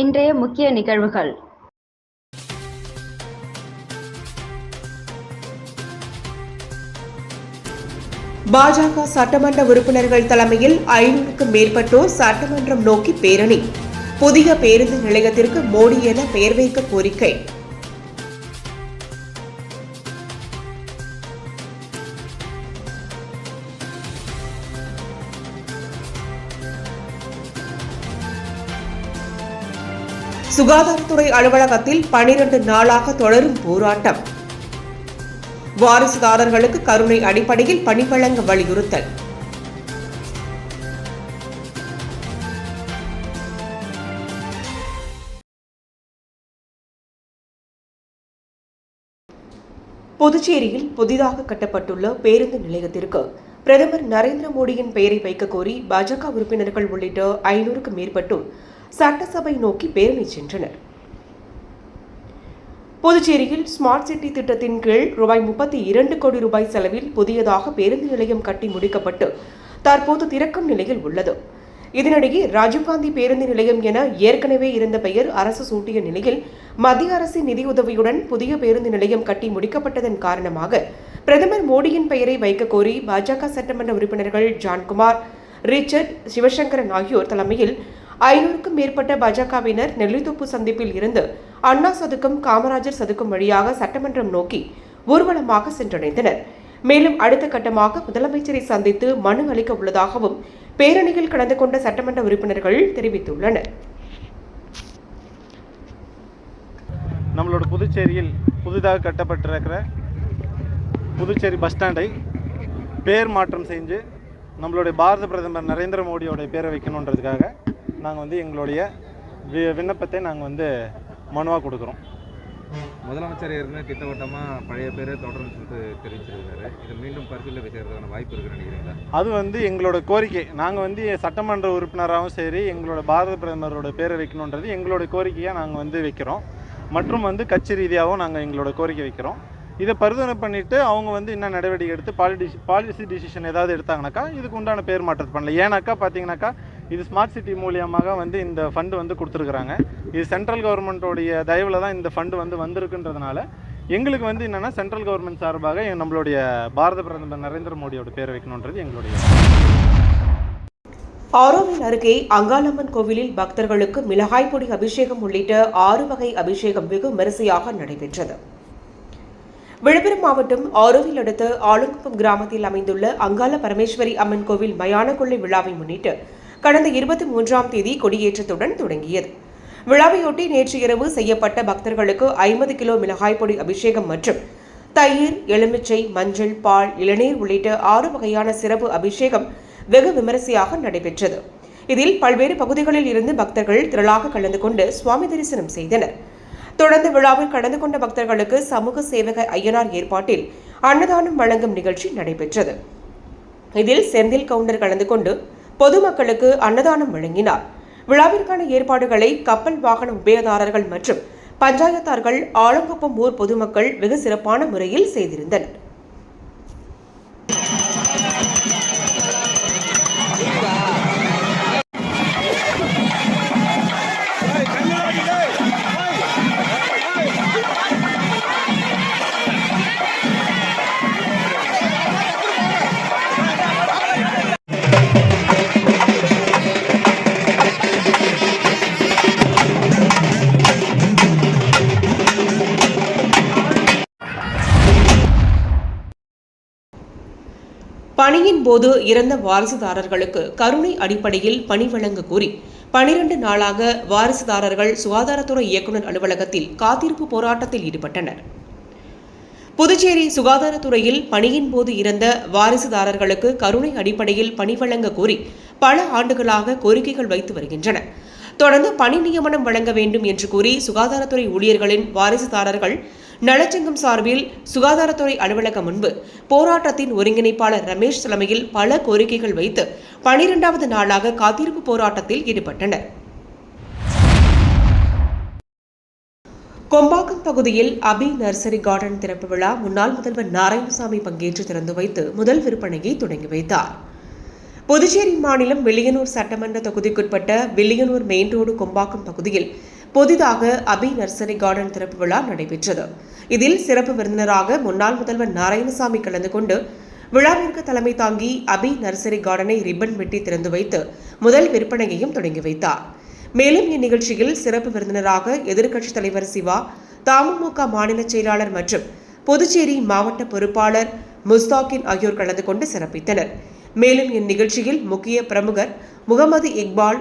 இன்றைய முக்கிய நிகழ்வுகள். பாஜக சட்டமன்ற உறுப்பினர்கள் தலைமையில் ஐநூறுக்கும் மேற்பட்டோர் சட்டமன்றம் நோக்கி பேரணி. புதிய பேருந்து நிலையத்திற்கு மோடி என பெயர் வைக்க கோரிக்கை. சுகாதாரத்துறை அலுவலகத்தில் பனிரெண்டு நாளாக தொடரும் போராட்டம். வாரிசுதாரர்களுக்கு கருணை அடிப்படையில் பணி வழங்க வலியுறுத்தல். புதுச்சேரியில் புதிதாக கட்டப்பட்டுள்ள பேருந்து நிலையத்திற்கு பிரதமர் நரேந்திர மோடியின் பெயரை வைக்க கோரி பாஜக உறுப்பினர்கள் உள்ளிட்ட ஐநூறுக்கும் மேற்பட்டோர் சட்டசபை நோக்கி பேரணி சென்றனர். புதுச்சேரியில் ஸ்மார்ட் சிட்டி திட்டத்தின் கீழ் ரூபாய் முப்பத்தி இரண்டு கோடி ரூபாய் செலவில் புதியதாக பேருந்து நிலையம் கட்டி முடிக்கப்பட்டு தற்போது திறக்கும் நிலையில் உள்ளது. இதனிடையே ராஜீவ்காந்தி பேருந்து நிலையம் என ஏற்கனவே இருந்த பெயர் அரசு சூட்டிய நிலையில் மத்திய அரசின் நிதியுதவியுடன் புதிய பேருந்து நிலையம் கட்டி முடிக்கப்பட்டதன் காரணமாக பிரதமர் மோடியின் பெயரை வைக்க கோரி பாஜக சட்டமன்ற உறுப்பினர்கள் ஜான்குமார் ரிச்சர்ட் சிவசங்கரன் ஆகியோர் தலைமையில் ஐநூறுக்கும் மேற்பட்ட பாஜகவினர் நெல்லித்தோப்பு சந்திப்பில் இருந்து அண்ணா சதுக்கம் காமராஜர் சதுக்கம் வழியாக சட்டமன்றம் நோக்கி ஊர்வலமாக சென்றடைந்தனர். மேலும் அடுத்த கட்டமாக முதலமைச்சரை சந்தித்து மனு அளிக்க உள்ளதாகவும் பேரணியில் கலந்து கொண்ட சட்டமன்ற உறுப்பினர்கள் தெரிவித்துள்ளனர். நம்மளோட புதுச்சேரியில் புதிதாக கட்டப்பட்டிருக்கிற புதுச்சேரி பஸ் ஸ்டாண்டை பேர் மாற்றம் செஞ்சு நம்மளுடைய பாரத பிரதமர் நரேந்திர மோடியோடைய பேரை வைக்கணுன்றதுக்காக நாங்கள் வந்து எங்களுடைய வி- விண்ணப்பத்தை நாங்கள் வந்து மனுவாக கொடுக்குறோம். முதலமைச்சர் ஏற்கனவே திட்டவட்டமாக பழைய பேரை தொடர்ந்து சொல்லிட்டு தெரிவிச்சிருக்காரு. இதை மீண்டும் பரிசீலனை செய்யறதுக்கான வாய்ப்பு இருக்குன்னு நினைக்கிறீங்களா? அது வந்து எங்களோட கோரிக்கை. நாங்கள் வந்து சட்டமன்ற உறுப்பினராகவும் சரி எங்களோட பாரத பிரதமரோட பேரை வைக்கணுன்றது எங்களோட கோரிக்கையாக நாங்கள் வந்து வைக்கிறோம். மற்றும் வந்து கட்சி ரீதியாகவும் நாங்கள் எங்களோட கோரிக்கை வைக்கிறோம். இதை பரிந்துரை பண்ணிவிட்டு அவங்க வந்து என்ன நடவடிக்கை எடுத்து பாலிடி பாலிசி டிசிஷன் ஏதாவது எடுத்தாங்கனாக்கா இதுக்கு உண்டான பேர் மாற்றத்தை பண்ணல ஏன்னாக்கா பார்த்தீங்கன்னாக்கா இது ஸ்மார்ட் சிட்டி மூலியமாக வந்து இந்த ஃபண்டு வந்து கொடுத்துருக்குறாங்க. இது சென்ட்ரல் கவர்மெண்ட்டோடைய தயவில் தான் இந்த ஃபண்டு வந்து வந்திருக்குன்றதுனால எங்களுக்கு வந்து என்னென்னா சென்ட்ரல் கவர்மெண்ட் சார்பாக நம்மளுடைய பாரத பிரதமர் நரேந்திர மோடியோட பேர் வைக்கணுன்றது எங்களுடைய ஆரோவில் அருகே அங்காளம்மன் கோவிலில் பக்தர்களுக்கு மிளகாய் பொடி அபிஷேகம் உள்ளிட்ட ஆறு வகை அபிஷேகம் வெகு விமரிசையாக நடைபெற்றது. விழுப்புரம் மாவட்டம் ஆரோவில் அடுத்த ஆளுங்குப்பம் கிராமத்தில் அமைந்துள்ள அங்காள பரமேஸ்வரி அம்மன் கோவில் மயான கொள்ளை விழாவை முன்னிட்டு கடந்த இருபத்தி மூன்றாம் தேதி கொடியேற்றத்துடன் தொடங்கியது. விழாவையொட்டி நேற்று இரவு செய்யப்பட்ட பக்தர்களுக்கு ஐம்பது கிலோ மிளகாய் பொடி அபிஷேகம் மற்றும் தயிர் எலுமிச்சை மஞ்சள் பால் இளநீர் உள்ளிட்ட ஆறு வகையான சிறப்பு அபிஷேகம் வெகு விமரிசையாக நடைபெற்றது. இதில் பல்வேறு பகுதிகளில் இருந்து பக்தர்கள் திரளாக கலந்து கொண்டு சுவாமி தரிசனம் செய்தனர். தொடர்ந்து விழாவில் கலந்து கொண்ட பக்தர்களுக்கு சமூக சேவக ஐயனார் ஏற்பாட்டில் அன்னதானம் வழங்கும் நிகழ்ச்சி நடைபெற்றது. இதில் செந்தில் கவுண்டர் கலந்து கொண்டு பொதுமக்களுக்கு அன்னதானம் வழங்கினார். விழாவிற்கான ஏற்பாடுகளை கப்பல் வாகன உபயதாரர்கள் மற்றும் பஞ்சாயத்தார்கள் ஆலங்குப்பம் ஊர் பொதுமக்கள் வெகு சிறப்பான முறையில் செய்திருந்தனர். பணியின் போது இறந்த வாரிசுதாரர்களுக்கு கருணை அடிப்படையில் பணி வழங்க கோரி பனிரெண்டு நாளாக வாரிசுதாரர்கள் சுகாதாரத்துறை இயக்குநர் அலுவலகத்தில் காத்திருப்பு போராட்டத்தில் ஈடுபட்டனர். புதுச்சேரி சுகாதாரத்துறையில் பணியின் போது இறந்த வாரிசுதாரர்களுக்கு கருணை அடிப்படையில் பணி வழங்க கோரி பல ஆண்டுகளாக கோரிக்கைகள் வைத்து வருகின்றன. தொடர்ந்து பணி நியமனம் வழங்க வேண்டும் என்று கூறி சுகாதாரத்துறை ஊழியர்களின் வாரிசுதாரர்கள் நலச்சங்கம் சார்பில் சுகாதாரத்துறை அலுவலகம் முன்பு போராட்டத்தின் ஒருங்கிணைப்பாளர் ரமேஷ் தலைமையில் பல கோரிக்கைகள் வைத்து பனிரெண்டாவது நாளாக காத்திருப்பு போராட்டத்தில் ஈடுபட்டனர். கொம்பாக்கம் பகுதியில் அபி நர்சரி கார்டன் திறப்பு விழா முன்னாள் முதல்வர் நாராயணசாமி பங்கேற்று திறந்து வைத்து முதல் விற்பனையை தொடங்கி வைத்தார். புதுச்சேரி மாநிலம் வில்லியனூர் சட்டமன்ற தொகுதிக்குட்பட்ட வில்லியனூர் மெயின் ரோடு கொம்பாக்கம் பகுதியில் புதிதாக அபி நர்சரி கார்டன் திறப்பு விழா நடைபெற்றது. இதில் சிறப்பு விருந்தினராக முன்னாள் முதல்வர் நாராயணசாமி கலந்து கொண்டு விழாவிற்கு தலைமை தாங்கி அபி நர்சரி கார்டனை ரிப்பன் வெட்டி திறந்து வைத்து முதல் விற்பனையையும் தொடங்கி வைத்தார். மேலும் இந்நிகழ்ச்சியில் சிறப்பு விருந்தினராக எதிர்க்கட்சித் தலைவர் சிவா தமுமுக மாநில செயலாளர் மற்றும் புதுச்சேரி மாவட்ட பொறுப்பாளர் முஸ்தாகின் ஆகியோர் கலந்து கொண்டு சிறப்பித்தனர். மேலும் இந்நிகழ்ச்சியில் முக்கிய பிரமுகர் முகமது இக்பால்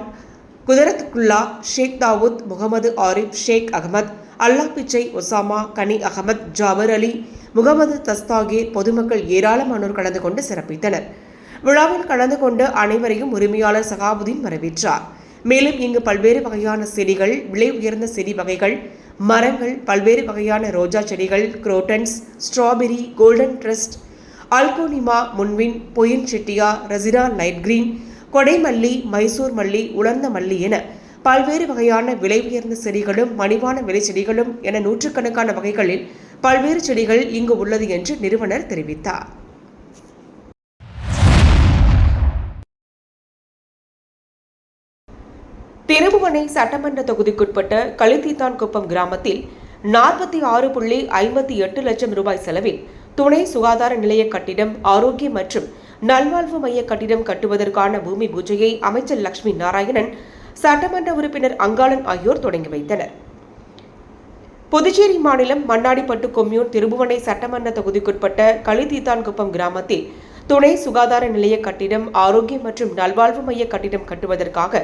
குதரத்துக்குல்லா ஷேக் தாவூத் முகமது ஆரிப் ஷேக் அகமத் அல்லா பிச்சை ஒசாமா கனி அகமத் ஜாபர் அலி முகமது தஸ்தாகீர் பொதுமக்கள் ஏராளமானோர் கலந்து கொண்டு சிறப்பித்தனர். விழாவில் கலந்து கொண்டு அனைவரையும் உரிமையாளர் சகாபுதீன் வரவேற்றார். மேலும் இங்கு பல்வேறு வகையான செடிகள் விலை உயர்ந்த செடி வகைகள் மரங்கள் பல்வேறு வகையான ரோஜா செடிகள் குரோட்டன்ஸ் ஸ்ட்ராபெரி கோல்டன் ட்ரஸ்ட் அல்கோனிமா முன்வின் பொயின் செட்டியா ரசினா லைட் கிரீன் கொடைமல்லி மைசூர் மல்லி உலர்ந்த மல்லி என பல்வேறு வகையான விலை உயர்ந்த செடிகளும் மணிவான விலை செடிகளும் என நூற்றுக்கணக்கான வகைகளில் பல்வேறு செடிகள் இங்கு உள்ளது என்று நிறுவனர் தெரிவித்தார். திருபுவனை சட்டமன்ற தொகுதிக்குட்பட்ட களித்தீத்தான்குப்பம் கிராமத்தில் நாற்பத்தி ஆறு புள்ளி ஐம்பத்தி எட்டு லட்சம் ரூபாய் செலவில் துணை சுகாதார நிலைய கட்டிடம் ஆரோக்கிய மற்றும் நல்வாழ்வு மைய கட்டிடம் கட்டுவதற்கான பூமி பூஜையை அமைச்சர் லட்சுமி நாராயணன் சட்டமன்ற உறுப்பினர் அங்காளன் ஆகியோர் தொடங்கி வைத்தனர். புதுச்சேரி மாநிலம் மண்ணாடிப்பட்டு கொம்யூன் திருபுவனை சட்டமன்ற தொகுதிக்குட்பட்ட களித்தீத்தான்குப்பம் கிராமத்தில் துணை சுகாதார நிலைய கட்டிடம் ஆரோக்கிய மற்றும் நல்வாழ்வு மைய கட்டிடம் கட்டுவதற்காக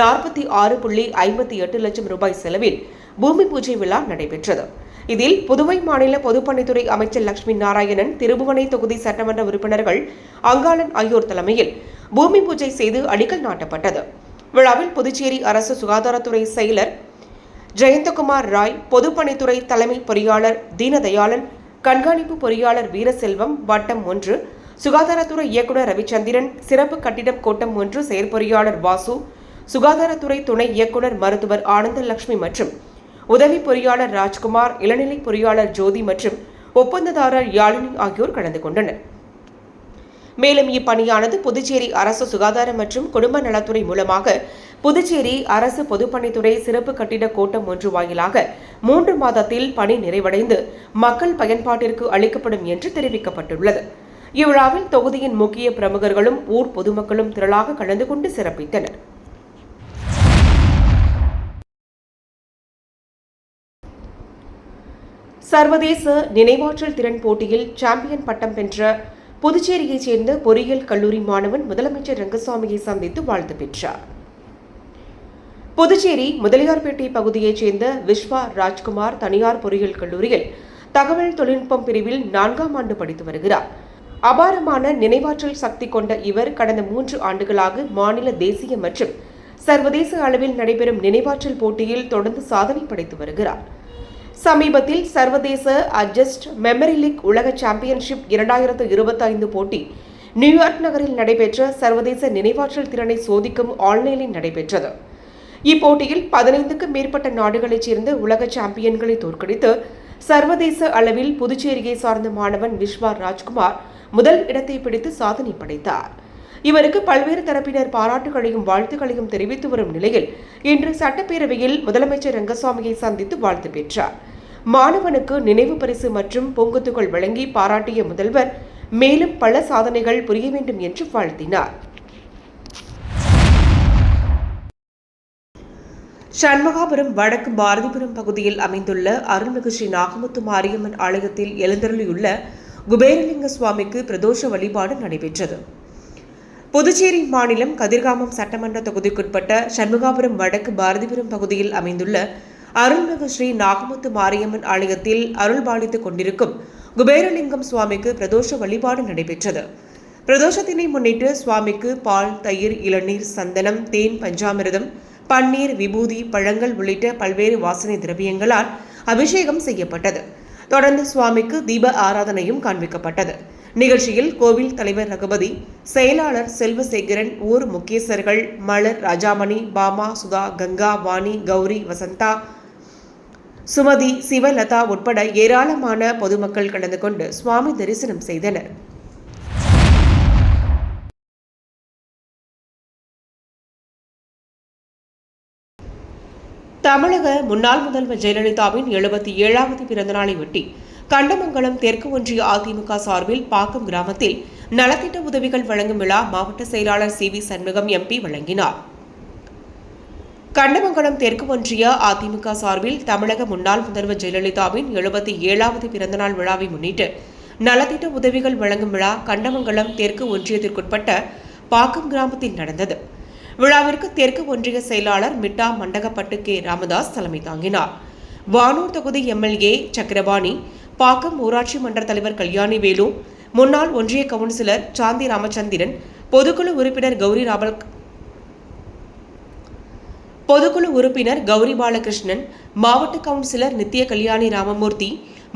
நாற்பத்தி ஆறு புள்ளி ஐம்பத்தி எட்டு லட்சம் ரூபாய் செலவில் பூமி பூஜை விழா நடைபெற்றது. இதில் புதுவை மாநில பொதுப்பணித்துறை அமைச்சர் லட்சுமி நாராயணன் திருபுவனை தொகுதி சட்டமன்ற உறுப்பினர்கள் அங்காளன் ஆகியோர் தலைமையில் பூமி பூஜை செய்து அடிக்கல் நாட்டப்பட்டது. விழாவில் புதுச்சேரி அரசு சுகாதாரத்துறை செயலர் ஜெயந்தகுமார் ராய் பொதுப்பணித்துறை தலைமை பொறியாளர் தீனதயாளன் கண்காணிப்பு பொறியாளர் வீரசெல்வம் வட்டம் ஒன்று சுகாதாரத்துறை இயக்குநர் ரவிச்சந்திரன் சிறப்பு கட்டிடம் கோட்டம் ஒன்று செயற்பொறியாளர் வாசு சுகாதாரத்துறை துணை இயக்குநர் மருத்துவர் ஆனந்தலட்சுமி மற்றும் உதவி பொறியாளர் ராஜ்குமார் இளநிலை பொறியாளர் ஜோதி மற்றும் ஒப்பந்ததாரர் யாழினி ஆகியோர் கலந்து கொண்டனர். மேலும் இப்பணியானது புதுச்சேரி அரசு சுகாதார மற்றும் குடும்ப நலத்துறை மூலமாக புதுச்சேரி அரசு பொதுப்பணித்துறை சிறப்பு கட்டிட கோட்டம் ஒன்று வாயிலாக மூன்று மாதத்தில் பணி நிறைவடைந்து மக்கள் பயன்பாட்டிற்கு அளிக்கப்படும் என்று தெரிவிக்கப்பட்டுள்ளது. இவ்விழாவில் தொகுதியின் முக்கிய பிரமுகர்களும் ஊர் பொதுமக்களும் திரளாக கலந்து கொண்டு சிறப்பித்தனர். சர்வதேச நினைவாற்றல் திறன் போட்டியில் சாம்பியன் பட்டம் பெற்ற புதுச்சேரியைச் சேர்ந்த பொறியியல் கல்லூரி மாணவன் முதலமைச்சர் ரங்கசாமியை சந்தித்து வாழ்த்து பெற்றார். புதுச்சேரி முதலியார்பேட்டை பகுதியைச் சேர்ந்த விஸ்வா ராஜ்குமார் தனியார் பொறியியல் கல்லூரியில் தகவல் தொழில்நுட்பம் பிரிவில் நான்காம் ஆண்டு படித்து வருகிறார். அபாரமான நினைவாற்றல் சக்தி கொண்ட இவர் கடந்த மூன்று ஆண்டுகளாக மாநில தேசிய மற்றும் சர்வதேச அளவில் நடைபெறும் நினைவாற்றல் போட்டியில் தொடர்ந்து சாதனை படைத்து வருகிறார். சமீபத்தில் சர்வதேச அட்ஜஸ்ட் மெமரி லீக் உலக சாம்பியன்ஷிப் இரண்டாயிரத்து இருபத்தைந்து போட்டி நியூயார்க் நகரில் நடைபெற்ற சர்வதேச நினைவாற்றல் திறனை சோதிக்கும் ஆன்லைனில் நடைபெற்றது. இப்போட்டியில் பதினைந்துக்கும் மேற்பட்ட நாடுகளைச் சேர்ந்த உலக சாம்பியன்களை தோற்கடித்து சர்வதேச அளவில் புதுச்சேரியை சார்ந்த மாணவன் விஸ்வா ராஜ்குமார் முதல் இடத்தை பிடித்து சாதனை படைத்தார். இவருக்கு பல்வேறு தரப்பினர் பாராட்டுகளையும் வாழ்த்துக்களையும் தெரிவித்து வரும் நிலையில் இன்று சட்டப்பேரவையில் முதலமைச்சர் ரங்கசாமியை சந்தித்து வாழ்த்து பெற்றார். மாணவனுக்கு நினைவு பரிசு மற்றும் பூங்குத்துகள் வழங்கி பாராட்டிய முதல்வர் மேலும் பல சாதனைகள் புரிய வேண்டும் என்று வாழ்த்தினார். சண்முகாபுரம் வடக்கு பாரதிபுரம் பகுதியில் அமைந்துள்ள அருள்மிகு ஸ்ரீ நாகமுத்து மாரியம்மன் ஆலயத்தில் எழுந்தருளியுள்ள குபேரலிங்க சுவாமிக்கு பிரதோஷ வழிபாடு நடைபெற்றது. புதுச்சேரி மாநிலம் கதிர்காமம் சட்டமன்ற தொகுதிக்குட்பட்ட சண்முகாபுரம் வடக்கு பாரதிபுரம் பகுதியில் அமைந்துள்ள அருள்மிகு ஸ்ரீ நாகமுத்து மாரியம்மன் ஆலயத்தில் அருள் பாலித்துக் கொண்டிருக்கும் குபேரலிங்கம் சுவாமிக்கு பிரதோஷ வழிபாடு நடைபெற்றது. பிரதோஷத்தினை முன்னிட்டு சுவாமிக்கு பால் தயிர் இளநீர் சந்தனம் தேன் பஞ்சாமிரதம் பன்னீர் விபூதி பழங்கள் உள்ளிட்ட பல்வேறு வாசனை திரவியங்களால் அபிஷேகம் செய்யப்பட்டது. தொடர்ந்து சுவாமிக்கு தீப ஆராதனையும் காண்பிக்கப்பட்டது. நிகழ்ச்சியில் கோவில் தலைவர் ரகுபதி செயலாளர் செல்வசேகரன் ஊர் முக்கேசர்கள் மலர் ராஜாமணி பாமா சுதா கங்கா வாணி கௌரி வசந்தா சுமதி சிவலதா உட்பட ஏராளமான பொதுமக்கள் கலந்து கொண்டு சுவாமி தரிசனம் செய்தனர். தமிழக முன்னாள் முதல்வர் ஜெயலலிதாவின் எழுபத்தி ஏழாவது பிறந்தநாளை ஒட்டி கண்டமங்கலம் தெற்கு ஒன்றிய அதிமுக சார்பில் பாக்கம் கிராமத்தில் நலத்திட்ட உதவிகள் வழங்கும் விழா மாவட்ட செயலாளர் சி வி சண்முகம் எம்பி வழங்கினார். கண்டமங்கலம் தெற்கு ஒன்றிய அதிமுக சார்பில் தமிழக முன்னாள் முதல்வர் ஜெயலலிதாவின் எழுபத்தி ஏழாவது பிறந்தநாள் விழாவை முன்னிட்டு நலத்திட்ட உதவிகள் வழங்கும் விழா கண்டமங்கலம் தெற்கு ஒன்றியத்திற்குட்பட்ட பாக்கம் கிராமத்தில் நடந்தது. விழாவிற்கு தெற்கு ஒன்றிய செயலாளர் மிட்டா மண்டகப்பட்டு கே. ராமதாஸ் தலைமை தாங்கினார். வானூர் தொகுதி எம்எல்ஏ சக்கரபாணி பாக்கம் ஊராட்சி மன்ற தலைவர் கல்யாணி வேலு முன்னாள் ஒன்றிய கவுன்சிலர் சாந்தி ராமச்சந்திரன் பொதுக்குழு உறுப்பினர் கௌரி ராபல் பொதுக்குழு உறுப்பினர் கௌரி பாலகிருஷ்ணன் மாவட்ட கவுன்சிலர் நித்திய கல்யாணி ராமமூர்த்தி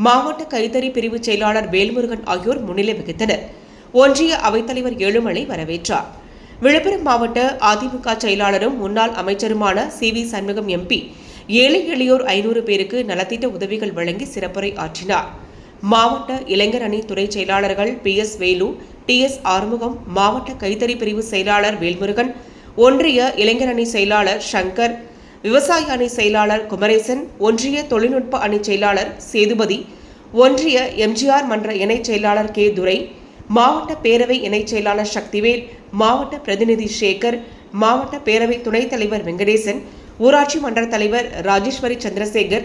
மாவட்ட கைத்தறி பிரிவு செயலாளர் வேல்முருகன் ஆகியோர் முன்னிலை வகித்தனர். ஒன்றிய அவைத்தலைவர் ஏழுமலை வரவேற்றார். விழுப்புரம் மாவட்ட அதிமுக செயலாளரும் முன்னாள் அமைச்சருமான சி வி சண்முகம் எம்பி ஏழை எளியோர் ஐநூறு பேருக்கு நலத்திட்ட உதவிகள் வழங்கி சிறப்புரை ஆற்றினார். மாவட்ட இளைஞர் அணி துறை செயலாளர்கள் P S Velu T S Arumugam மாவட்ட கைத்தறி பிரிவு செயலாளர் வேல்முருகன் ஒன்றிய இளைஞர் அணி செயலாளர் சங்கர் விவசாய அணி செயலாளர் குமரேசன் ஒன்றிய தொழில்நுட்ப அணி செயலாளர் சேதுபதி ஒன்றிய எம்ஜிஆர் மன்ற இணைச் செயலாளர் கே. துரை மாவட்ட பேரவை இணைச் செயலாளர் சக்திவேல் மாவட்ட பிரதிநிதி சேகர் மாவட்ட பேரவை துணைத் தலைவர் வெங்கடேசன் ஊராட்சி மன்ற தலைவர் ராஜேஸ்வரி சந்திரசேகர்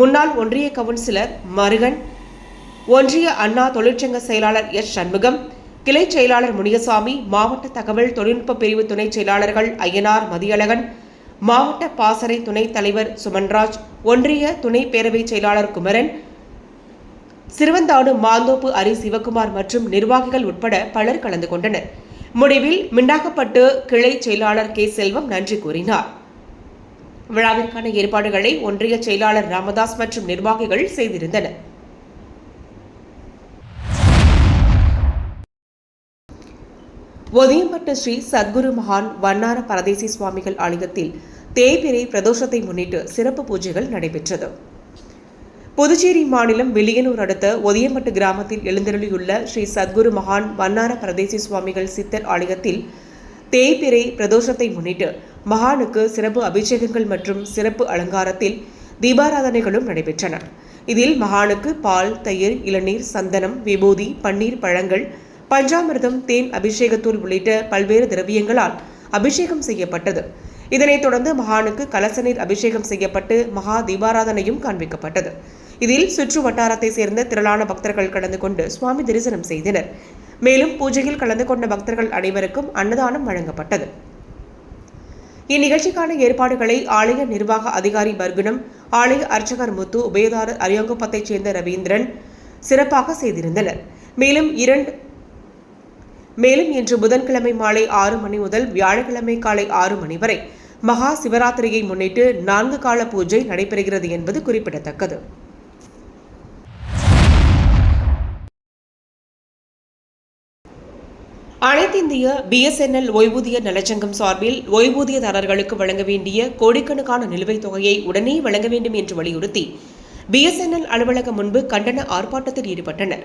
முன்னாள் ஒன்றிய கவுன்சிலர் மருகன் ஒன்றிய அண்ணா தொழிற்சங்க செயலாளர் எஸ். சண்முகம் கிளை செயலாளர் முனியசாமி மாவட்ட தகவல் தொழில்நுட்ப பிரிவு துணைச் செயலாளர்கள் ஐயனார் மதியழகன் மாவட்ட பாசறை துணைத் தலைவர் சுமன்ராஜ் ஒன்றிய துணை பேரவைச் செயலாளர் குமரன் சிறுவந்தாடு மாந்தோப்பு அரி சிவகுமார் மற்றும் நிர்வாகிகள் உட்பட பலர் கலந்து கொண்டனர். முடிவில் மிண்டாகப்பட்டு கிளை செயலாளர் கே. செல்வம் நன்றி கூறினார். விழாவிற்கான ஏற்பாடுகளை ஒன்றிய செயலாளர் ராமதாஸ் மற்றும் நிர்வாகிகள் செய்திருந்தனர். ஒதியம்பட்டு ஸ்ரீ சத்குரு மகான் வண்ணார பரதேசி சுவாமிகள் ஆலயத்தில் தேய்பிரை பிரதோஷத்தை முன்னிட்டு சிறப்பு பூஜைகள் நடைபெற்றது. புதுச்சேரி மாநிலம் வில்லியனூர் அடுத்த ஒதியம்பட்டு கிராமத்தில் எழுந்தருளியுள்ள ஸ்ரீ சத்குரு மகான் வண்ணார பரதேசி சுவாமிகள் சித்தர் ஆலயத்தில் தேய்பிரை பிரதோஷத்தை முன்னிட்டு மகானுக்கு சிறப்பு அபிஷேகங்கள் மற்றும் சிறப்பு அலங்காரத்தில் தீபாராதனைகளும் நடைபெற்றன. இதில் மகானுக்கு பால் தயிர் இளநீர் சந்தனம் விபூதி பன்னீர் பழங்கள் பஞ்சாமிர்தம் தேன் அபிஷேகத்தூள் உள்ளிட்ட பல்வேறு திரவியங்களால் அபிஷேகம் செய்யப்பட்டது. இதனைத் தொடர்ந்து மகானுக்கு கலசநீர் அபிஷேகம் செய்யப்பட்டு மகா தீபாராதனையும் காண்பிக்கப்பட்டது. இதில் சுற்று வட்டாரத்தை சேர்ந்த திரளான பக்தர்கள் கலந்து கொண்டு சுவாமி தரிசனம் செய்தனர். மேலும் பூஜையில் கலந்து கொண்ட பக்தர்கள் அனைவருக்கும் அன்னதானம் வழங்கப்பட்டது. இந்நிகழ்ச்சிக்கான ஏற்பாடுகளை ஆலய நிர்வாக அதிகாரி பர்குணம் ஆலய அர்ச்சகர் முத்து உபயதாரர் அரியாங்குப்பத்தைச் சேர்ந்த ரவீந்திரன் சிறப்பாக செய்திருந்தனர். மேலும் இரண்டு மேலும் இன்று புதன்கிழமை மாலை ஆறு மணி முதல் வியாழக்கிழமை காலை ஆறு மணி வரை மகா சிவராத்திரியை முன்னிட்டு நான்கு கால பூஜை நடைபெறுகிறது என்பது குறிப்பிடத்தக்கது. அனைத்திந்திய பிஎஸ்என்எல் ஓய்வூதிய நலச்சங்கம் சார்பில் ஓய்வூதியதாரர்களுக்கு வழங்க வேண்டிய கோடிக்கணக்கான நிலுவைத் தொகையை உடனே வழங்க வேண்டும் என்று வலியுறுத்தி பிஎஸ்என்எல் அலுவலகம் முன்பு கண்டன ஆர்ப்பாட்டத்தில் ஈடுபட்டனர்.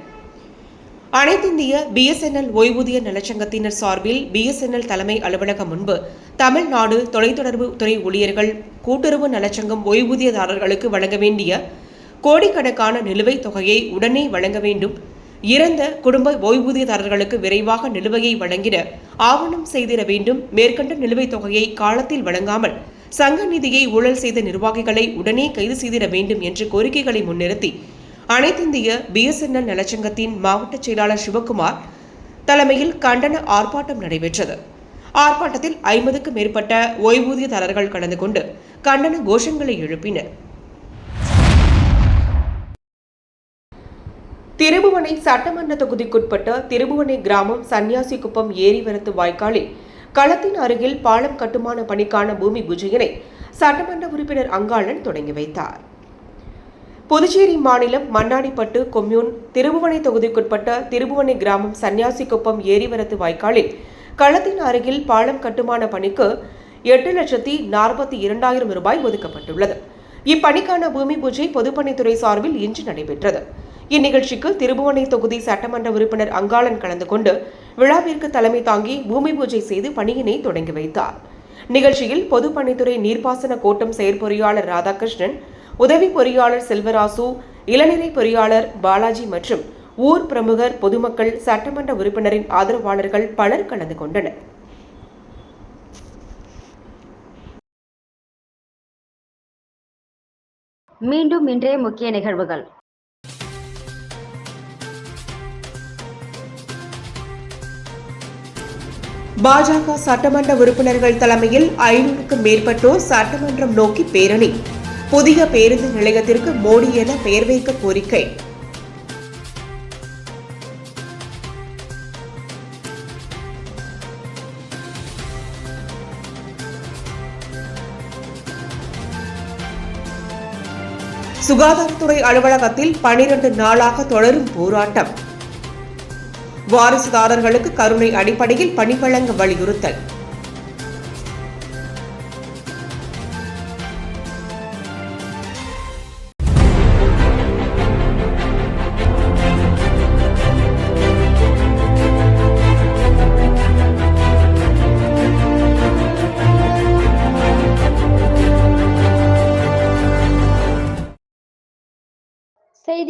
அனைத்திந்திய பிஎஸ்என்எல் ஓய்வூதிய நலச்சங்கத்தினர் சார்பில் பிஎஸ்என்எல் தலைமை அலுவலகம் முன்பு தமிழ்நாடு தொலைத்தொடர்பு துறை ஊழியர்கள் கூட்டுறவு நலச்சங்கம் ஓய்வூதியதாரர்களுக்கு வழங்க வேண்டிய கோடிக்கணக்கான நிலுவைத் தொகையை உடனே வழங்க வேண்டும் இறந்த குடும்ப ஓய்வூதியதாரர்களுக்கு விரைவாக நிலுவையை வழங்கிட ஆவணம் செய்திட வேண்டும். மேற்கண்ட நிலுவைத் தொகையை காலத்தில் வழங்காமல் சங்க நிதியை ஊழல் செய்த நிர்வாகிகளை உடனே கைது செய்திட வேண்டும் என்று கோரிக்கைகளை முன்னிறுத்தி அனைத்திந்திய பிஎஸ்என்எல் நலச்சங்கத்தின் மாவட்ட செயலாளர் சிவகுமார் தலைமையில் கண்டன ஆர்ப்பாட்டம் நடைபெற்றது. ஆர்ப்பாட்டத்தில் ஐம்பதுக்கும் மேற்பட்ட ஓய்வூதியதாரர்கள் கலந்து கொண்டு கண்டன கோஷங்களை எழுப்பினர். திருபுவனை சட்டமன்ற தொகுதிக்குட்பட்ட திருபுவனை கிராமம் சன்னியாசிக்குப்பம் ஏரிவரத்து வாய்க்காலில் களத்தின் அருகில் பாலம் கட்டுமான பணிக்கான பூமி பூஜையினை சட்டமன்ற உறுப்பினர் அங்காளன் தொடங்கி வைத்தார். புதுச்சேரி மாநிலம் மண்ணாடிப்பட்டு கொம்யூன் திருபுவனை தொகுதிக்குட்பட்ட திருபுவனை கிராமம் சன்னியாசிக்குப்பம் ஏரிவரத்து வாய்க்காலில் களத்தின் அருகில் பாலம் கட்டுமான பணிக்கு எட்டு லட்சத்தி நாற்பத்தி இரண்டாயிரம் ரூபாய் ஒதுக்கப்பட்டுள்ளது. இப்பணிக்கான பூமி பூஜை பொதுப்பணித்துறை சார்பில் இன்று நடைபெற்றது. இந்நிகழ்ச்சிக்கு திருபுவனை தொகுதி சட்டமன்ற உறுப்பினர் அங்காளன் கலந்து கொண்டு விழாவிற்கு தலைமை தாங்கி பூமி பூஜை செய்து பணியினை தொடங்கி வைத்தார். நிகழ்ச்சியில் பொதுப்பணித்துறை நீர்ப்பாசன கோட்டம் செயற்பொறியாளர் ராதாகிருஷ்ணன் உதவி பொறியாளர் செல்வராசு இளநிலை பொறியாளர் பாலாஜி மற்றும் ஊர் பிரமுகர் பொதுமக்கள் சட்டமன்ற உறுப்பினரின் ஆதரவாளர்கள் பலர் கலந்து கொண்டனர். மீண்டும் இன்றைய முக்கிய நிகழ்வுகள். பாஜக சட்டமன்ற உறுப்பினர்கள் தலைமையில் ஐநூறுக்கும் மேற்பட்டோர் சட்டமன்றம் நோக்கி பேரணி. புதிய பேருந்து நிலையத்திற்கு மோடி என பெயர் வைக்க கோரிக்கை. சுகாதாரத்துறை அலுவலகத்தில் பனிரண்டு நாளாக தொடரும் போராட்டம். வாரிசுதாரர்களுக்கு கருணை அடிப்படையில் பணி வழங்க வலியுறுத்தல்.